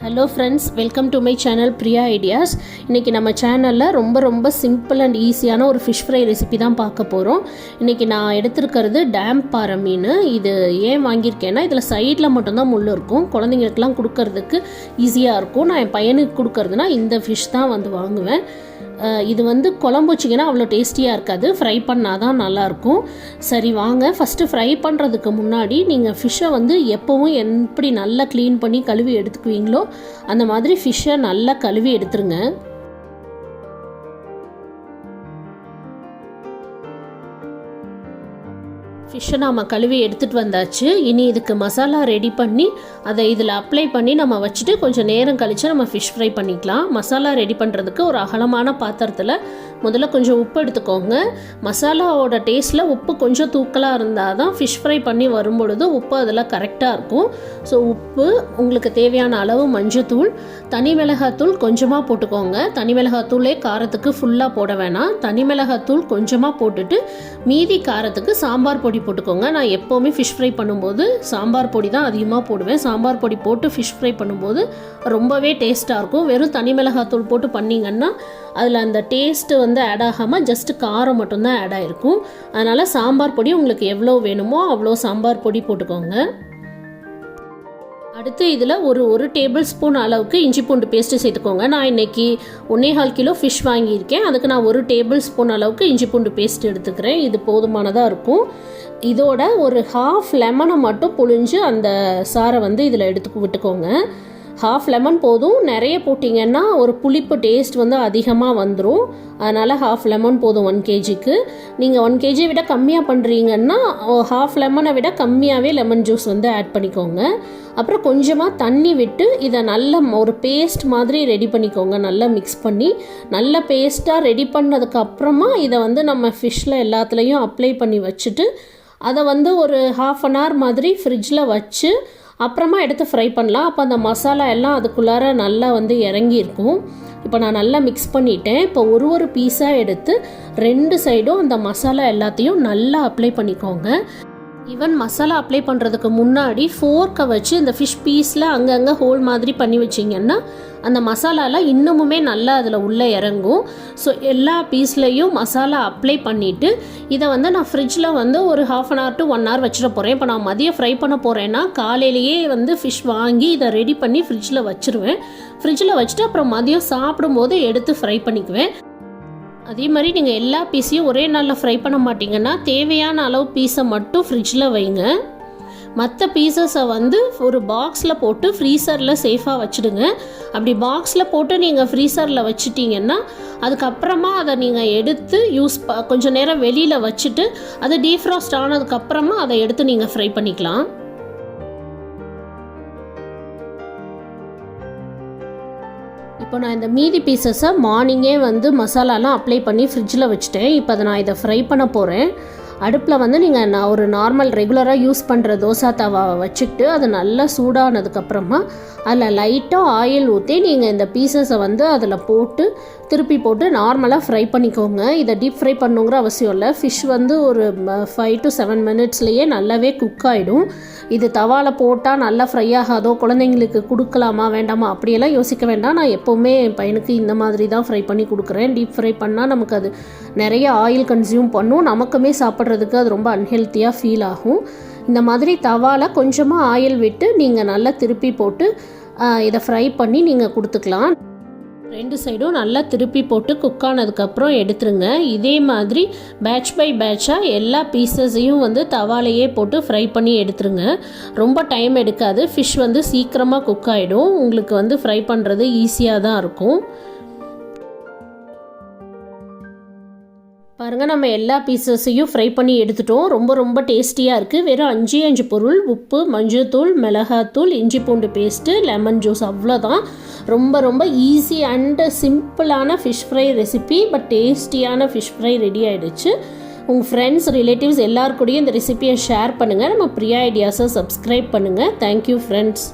Hello friends welcome to my channel Priya ideas இன்றைக்கி நம்ம சேனலில் ரொம்ப ரொம்ப சிம்பிள் அண்ட் ஈஸியான ஒரு ஃபிஷ் ஃப்ரை ரெசிபி தான் பார்க்க போகிறோம் இன்றைக்கி நான் எடுத்திருக்கிறது டேம் பாறை மீன். இது ஏன் வாங்கியிருக்கேன்னா இதில் சைடில் மட்டும்தான் முள் இருக்கும். குழந்தைங்களுக்குலாம் கொடுக்கறதுக்கு ஈஸியாக இருக்கும். நான் என் பையனுக்கு கொடுக்கறதுனா இந்த ஃபிஷ் தான் வந்து வாங்குவேன். இது வந்து குழம்பு வச்சிங்கன்னா அவ்வளோ டேஸ்டியாக இருக்காது. ஃப்ரை பண்ணால் தான் நல்லாயிருக்கும். சரி வாங்க. ஃபஸ்ட்டு ஃப்ரை பண்ணுறதுக்கு முன்னாடி நீங்கள் ஃபிஷ்ஷை வந்து எப்போவும் எப்படி நல்லா க்ளீன் பண்ணி கழுவி எடுத்துக்குவீங்களோ அந்த மாதிரி ஃபிஷ்ஷை நல்லா கழுவி எடுத்துருங்க. ஃபிஷ்ஷை நாம் கழுவி எடுத்துகிட்டு வந்தாச்சு. இனி இதுக்கு மசாலா ரெடி பண்ணி அதை இதில் அப்ளை பண்ணி நம்ம வச்சுட்டு கொஞ்சம் நேரம் கழித்து நம்ம ஃபிஷ் ஃப்ரை பண்ணிக்கலாம். மசாலா ரெடி பண்ணுறதுக்கு ஒரு அகலமான பாத்திரத்தில் முதல்ல கொஞ்சம் உப்பு எடுத்துக்கோங்க. மசாலாவோட டேஸ்ட்டில் உப்பு கொஞ்சம் தூக்கலாக இருந்தால் தான் ஃபிஷ் ஃப்ரை பண்ணி வரும்பொழுது உப்பு அதில் கரெக்டாக இருக்கும். ஸோ உப்பு உங்களுக்கு தேவையான அளவு மஞ்சத்தூள் தனி மிளகாத்தூள் கொஞ்சமாக போட்டுக்கோங்க. தனி மிளகாத்தூளே காரத்துக்கு ஃபுல்லாக போட வேணாம். தனி மிளகாத்தூள் கொஞ்சமாக போட்டுட்டு மீதி காரத்துக்கு சாம்பார் பொடி போட்டுக்கோங்க. நான் எப்போவுமே ஃபிஷ் ஃப்ரை பண்ணும்போது சாம்பார் பொடி தான் அதிகமாக போடுவேன். சாம்பார் பொடி போட்டு ஃபிஷ் ஃப்ரை பண்ணும்போது ரொம்பவே டேஸ்ட்டாக இருக்கும். வெறும் தனி மிளகாத்தூள் போட்டு பண்ணிங்கன்னா அதில் அந்த டேஸ்ட்டு வந்து ஆட் ஆகாமல் ஜஸ்ட் காரம் மட்டும்தான் ஆட் ஆகிருக்கும் அதனால் சாம்பார் பொடி உங்களுக்கு எவ்வளோ வேணுமோ அவ்வளோ சாம்பார் பொடி போட்டுக்கோங்க. அடுத்து இதில் ஒரு ஒரு டேபிள் ஸ்பூன் அளவுக்கு இஞ்சி பூண்டு பேஸ்ட்டு சேர்த்துக்கோங்க. நான் இன்னைக்கு ஒன்றே கால் கிலோ ஃபிஷ் வாங்கியிருக்கேன். அதுக்கு நான் ஒரு டேபிள் ஸ்பூன் அளவுக்கு இஞ்சி பூண்டு பேஸ்ட் எடுத்துக்கிறேன். இது போதுமானதாக இருக்கும். இதோட ஒரு ஹாஃப் லெமனை மட்டும் புழிஞ்சு அந்த சாரை வந்து இதில் எடுத்து விட்டுக்கோங்க. ஹாஃப் லெமன் போதும். நிறைய போட்டிங்கன்னா ஒரு புளிப்பு டேஸ்ட் வந்து அதிகமாக வந்துடும் அதனால் ஹாஃப் லெமன் போதும் ஒன் கேஜிக்கு நீங்கள் ஒன் கேஜியை விட கம்மியாக பண்ணுறீங்கன்னா ஹாஃப் லெமனை விட கம்மியாகவே லெமன் ஜூஸ் வந்து ஆட் பண்ணிக்கோங்க. அப்புறம் கொஞ்சமாக தண்ணி விட்டு இதை நல்ல ஒரு பேஸ்ட் மாதிரி ரெடி பண்ணிக்கோங்க. நல்லா மிக்ஸ் பண்ணி நல்ல பேஸ்ட்டாக ரெடி பண்ணதுக்கு அப்புறமா இதை வந்து நம்ம ஃபிஷ்ஷில் எல்லாத்துலேயும் அப்ளை பண்ணி வச்சுட்டு அதை வந்து ஒரு ஹாஃப் அன் ஹவர் மாதிரி ஃப்ரிட்ஜில் வச்சு அப்புறமா எடுத்து ஃப்ரை பண்ணலாம். அப்போ அந்த மசாலா எல்லாம் அதுக்குள்ளார நல்லா வந்து இறங்கியிருக்கும். இப்போ நான் நல்லா மிக்ஸ் பண்ணிட்டேன். இப்போ ஒரு ஒரு பீஸாக எடுத்து ரெண்டு சைடும் அந்த மசாலா எல்லாத்தையும் நல்லா அப்ளை பண்ணிக்கோங்க. ஈவன் மசாலா அப்ளை பண்ணுறதுக்கு முன்னாடி ஃபோர்க்கை வச்சு இந்த ஃபிஷ் பீஸில் அங்கங்கே ஹோல் மாதிரி பண்ணி வச்சிங்கன்னா அந்த மசாலாலாம் இன்னமுமே நல்லா அதில் உள்ளே இறங்கும். ஸோ எல்லா பீஸ்லேயும் மசாலா அப்ளை பண்ணிவிட்டு இதை வந்து நான் ஃப்ரிட்ஜில் வந்து ஒரு half an hour to one hour வச்சிட போகிறேன் இப்போ நான் மதியம் ஃப்ரை பண்ண போகிறேன்னா காலையிலேயே வந்து ஃபிஷ் வாங்கி இதை ரெடி பண்ணி ஃப்ரிட்ஜில் வச்சுருவேன். ஃப்ரிட்ஜில் வச்சுட்டு அப்புறம் மதியம் சாப்பிடும்போது எடுத்து ஃப்ரை பண்ணிக்குவேன். அதே மாதிரி நீங்கள் எல்லா பீஸையும் ஒரே நாளில் ஃப்ரை பண்ண மாட்டிங்கன்னா தேவையான அளவு பீஸை மட்டும் ஃப்ரிட்ஜில் வைங்க. மற்ற பீசஸை வந்து ஒரு பாக்ஸில் போட்டு ஃப்ரீசரில் சேஃபாக வச்சுடுங்க. அப்படி பாக்ஸில் போட்டு நீங்கள் ஃப்ரீசரில் வச்சுட்டிங்கன்னா அதுக்கப்புறமா அதை நீங்கள் எடுத்து யூஸ் ப கொஞ்சம் நேரம் வெளியில் வச்சுட்டு அது டீஃப்ராஸ்ட் ஆனதுக்கப்புறமா அதை எடுத்து நீங்கள் ஃப்ரை பண்ணிக்கலாம். இப்போ நான் இந்த மீதி பீசஸை மார்னிங்கே வந்து மசாலாலாம் அப்ளை பண்ணி ஃப்ரிட்ஜில் வச்சுட்டேன். இப்போ அதை நான் இதை ஃப்ரை பண்ண போகிறேன் அடுப்பில் வந்து நீங்கள் நான் ஒரு நார்மல் ரெகுலராக யூஸ் பண்ணுற தோசை தவாவை வச்சுக்கிட்டு அது நல்லா சூடானதுக்கப்புறமா அதில் லைட்டாக ஆயில் ஊற்றி நீங்கள் இந்த பீசஸை வந்து அதில் போட்டு திருப்பி போட்டு நார்மலாக ஃப்ரை பண்ணிக்கோங்க. இதை டீப் ஃப்ரை பண்ணுங்கிற அவசியம் இல்லை. ஃபிஷ் வந்து ஒரு ஃபைவ் டு செவன் மினிட்ஸ்லேயே நல்லாவே குக் ஆகிடும் இது தவாவில் போட்டால் நல்லா ஃப்ரை ஆகாதோ குழந்தைங்களுக்கு கொடுக்கலாமா வேண்டாமா அப்படியெல்லாம் யோசிக்க வேண்டாம். நான் எப்போவுமே என் பையனுக்கு இந்த மாதிரி தான் ஃப்ரை பண்ணி கொடுக்குறேன். டீப் ஃப்ரை பண்ணால் நமக்கு அது நிறைய ஆயில் கன்சியூம் பண்ணும். நமக்குமே சாப்பிட்றதுக்கு அது ரொம்ப அன்ஹெல்த்தியாக ஃபீல் ஆகும். இந்த மாதிரி தவாவில் கொஞ்சமாக ஆயில் விட்டு நீங்கள் நல்லா திருப்பி போட்டு இதை ஃப்ரை பண்ணி நீங்கள் கொடுத்துக்கலாம். ரெண்டு சைடும் நல்லா திருப்பி போட்டு குக் ஆனதுக்கப்புறம் எடுத்துருங்க. இதே மாதிரி பேட்ச் பை பேட்சாக எல்லா பீசஸையும் வந்து தவாலையே போட்டு ஃப்ரை பண்ணி எடுத்துருங்க. ரொம்ப டைம் எடுக்காது. ஃபிஷ் வந்து சீக்கிரமாக குக் ஆகிடும் உங்களுக்கு வந்து ஃப்ரை பண்ணுறது ஈஸியாக தான் இருக்கும். பாருங்கள் நம்ம எல்லா பீசஸையும் ஃப்ரை பண்ணி எடுத்துட்டோம். ரொம்ப ரொம்ப டேஸ்டியாக இருக்குது வெறும் அஞ்சு அஞ்சு பொருள். உப்பு மஞ்சள்தூள் மிளகாத்தூள் இஞ்சி பூண்டு பேஸ்ட்டு லெமன் ஜூஸ் அவ்வளோதான் ரொம்ப ரொம்ப ஈஸி அண்டு சிம்பிளான ஃபிஷ் ஃப்ரை ரெசிபி பட் டேஸ்டியான ஃபிஷ் ஃப்ரை ரெடி ஆகிடுச்சு உங்கள் ஃப்ரெண்ட்ஸ் ரிலேட்டிவ்ஸ் எல்லாருக்கூடையும் இந்த ரெசிபியை ஷேர் பண்ணுங்கள் நம்ம ப்ரியா ஐடியாஸை சப்ஸ்கிரைப் பண்ணுங்கள் தேங்க்யூ ஃப்ரெண்ட்ஸ்